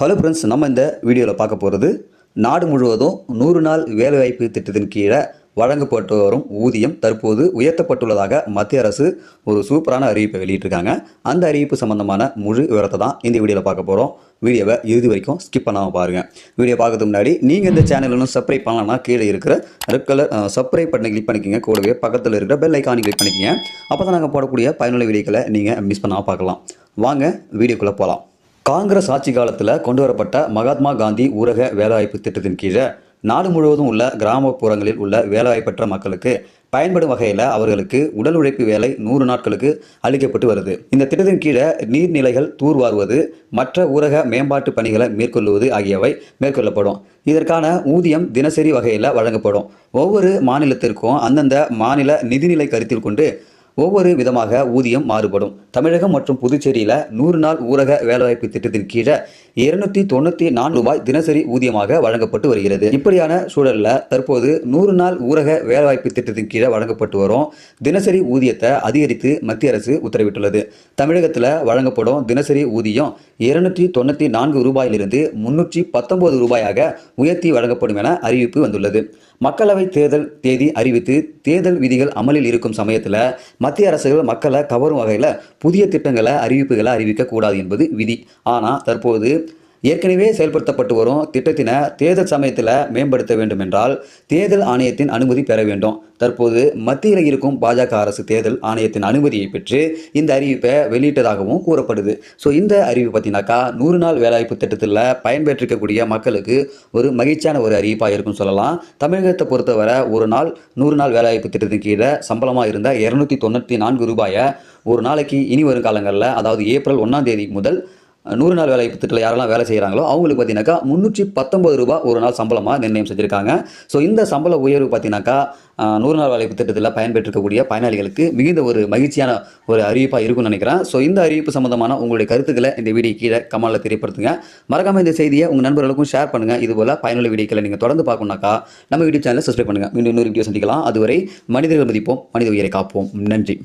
Hello friends நம்ம இந்த வீடியோவில் பார்க்க போகிறது நாடு முழுவதும் நூறு நாள் வேலைவாய்ப்பு திட்டத்தின் கீழே வழங்கப்பட்டு வரும் ஊதியம் தற்போது உயர்த்தப்பட்டுள்ளதாக மத்திய அரசு ஒரு சூப்பரான அறிவிப்பை வெளியிட்டிருக்காங்க. அந்த அறிவிப்பு சம்பந்தமான முழு விவரத்தை தான் இந்த வீடியோவில் பார்க்க போகிறோம் வீடியோவை இறுதி வரைக்கும் ஸ்கிப் பண்ணாமல் பாருங்கள் வீடியோ பார்க்கறதுக்கு முன்னாடி நீங்கள் இந்த சேனலும் இன்னும் சப்ஸ்கிரைப் பண்ணலாம்னா கீழே இருக்கிற ரெட் கலர் சப்ஸ்கிரைப் பட்டனை கிளிக் பண்ணிக்கங்க. கூடவே பக்கத்தில் இருக்கிற பெல் ஐக்கானை கிளிக் பண்ணிக்கங்க. அப்போ தான் நாங்கள் போடக்கூடிய பயனுள்ள வீடியோக்களை நீங்கள் மிஸ் பண்ணாமல் பார்க்கலாம். வாங்க வீடியோக்குள்ளே போகலாம் காங்கிரஸ் ஆட்சி காலத்தில் கொண்டு வரப்பட்ட மகாத்மா காந்தி ஊரக வேலைவாய்ப்பு திட்டத்தின் கீழே நாடு முழுவதும் உள்ள கிராமப்புறங்களில் உள்ள வேலைவாய்ப்பற்ற மக்களுக்கு பயன்படும் வகையில் அவர்களுக்கு உடல் உழைப்பு வேலை நூறு நாட்களுக்கு அளிக்கப்பட்டு வருது. இந்த திட்டத்தின் கீழே நீர்நிலைகள் தூர்வாருவது மற்ற ஊரக மேம்பாட்டு பணிகளை மேற்கொள்வது ஆகியவை மேற்கொள்ளப்படும். இதற்கான ஊதியம் தினசரி வகையில் வழங்கப்படும். ஒவ்வொரு மாநிலத்திற்கும் அந்தந்த மாநில நிதிநிலை கருத்தில் கொண்டு ஒவ்வொரு விதமாக ஊதியம் மாறுபடும். தமிழகம் மற்றும் புதுச்சேரியில் நூறு நாள் ஊரக வேலைவாய்ப்பு திட்டத்தின் கீழே இருநூத்தி தொண்ணூற்றி நான்கு ரூபாய் தினசரி ஊதியமாக வழங்கப்பட்டு வருகிறது. இப்படியான சூழலில் தற்போது நூறு நாள் ஊரக வேலைவாய்ப்பு திட்டத்தின் கீழே வழங்கப்பட்டு வரும். தினசரி ஊதியத்தை அதிகரித்து மத்திய அரசு உத்தரவிட்டுள்ளது. தமிழகத்தில் வழங்கப்படும் தினசரி ஊதியம் இருநூற்றி தொண்ணூற்றி நான்கு ரூபாயிலிருந்து முன்னூற்றி பத்தொன்பது ரூபாயாக உயர்த்தி வழங்கப்படும் என அறிவிப்பு வந்துள்ளது. மக்களவை தேர்தல் தேதி அறிவித்து தேர்தல் விதிகள் அமலில் இருக்கும் சமயத்தில் மத்திய அரசுகள் மக்களை கவரும் வகையில் புதிய திட்டங்களை அறிவிப்புகளை அறிவிக்கக்கூடாது என்பது விதி. ஆனால் தற்போது ஏற்கனவே செயல்படுத்தப்பட்டு வரும் திட்டத்தினை தேர்தல் சமயத்தில் மேம்படுத்த வேண்டும் என்றால் தேர்தல் ஆணையத்தின் அனுமதி பெற வேண்டும். தற்போது மத்தியில் இருக்கும் பாஜக அரசு தேர்தல் ஆணையத்தின் அனுமதியை பெற்று இந்த அறிவிப்பை வெளியிட்டதாகவும் கூறப்படுது. ஸோ இந்த அறிவிப்பு பார்த்தீங்கன்னாக்கா நூறு நாள் வேலைவாய்ப்பு திட்டத்தில் பயன்பெற்றிருக்கக்கூடிய மக்களுக்கு ஒரு மகிழ்ச்சியான ஒரு அறிவிப்பாக இருக்கும்னு சொல்லலாம். தமிழகத்தை பொறுத்தவரை ஒரு நாள் நூறு நாள் வேலைவாய்ப்பு திட்டத்தின் கீழே சம்பளமாக இருந்த இரநூத்தி தொண்ணூற்றி நான்கு ரூபாயை ஒரு நாளைக்கு இனி வரும் காலங்களில் அதாவது ஏப்ரல் ஒன்றாம் தேதி முதல் நூறு நாள் வேலை திட்டத்தில் யாரெல்லாம் வேலை செய்கிறாங்களோ அவங்களுக்கு பார்த்தீங்கன்னாக்கா முந்நூற்றி பத்தொம்பது ரூபா ஒரு நாள் சம்பளமாக நிர்ணயம் செஞ்சுருக்காங்க. ஸோ இந்த சம்பள உயர்வு பார்த்தீங்கன்னாக்கா நூறு நாள் வேலை திட்டத்தில் பயன்பெற்றிருக்கக்கூடிய பயனாளிகளுக்கு மிகுந்த ஒரு மகிழ்ச்சியான ஒரு அறிவிப்பாக இருக்கும்னு நினைக்கிறேன். ஸோ இந்த அறிவிப்பு சம்பந்தமான உங்களுடைய கருத்துக்களை இந்த வீடியோ கீழே கமலில் தெரியப்படுத்துங்க. மறக்காமல் இந்த செய்தியை உங்கள் நண்பர்களுக்கும் ஷேர் பண்ணுங்கள் இதுபோல் பயனுள்ள வீடியோக்களை நீங்கள் தொடர்ந்து பார்க்கணுனாக்கா நம்ம யூடியூப் சேனலை சப்ஸ்கிரைப் பண்ணுங்கள் மீண்டும் இன்னொரு வீடியோ சந்திக்கலாம். அதுவரை மனிதர்கள் மதிப்போம் மனித உயிரை காப்போம். நன்றி.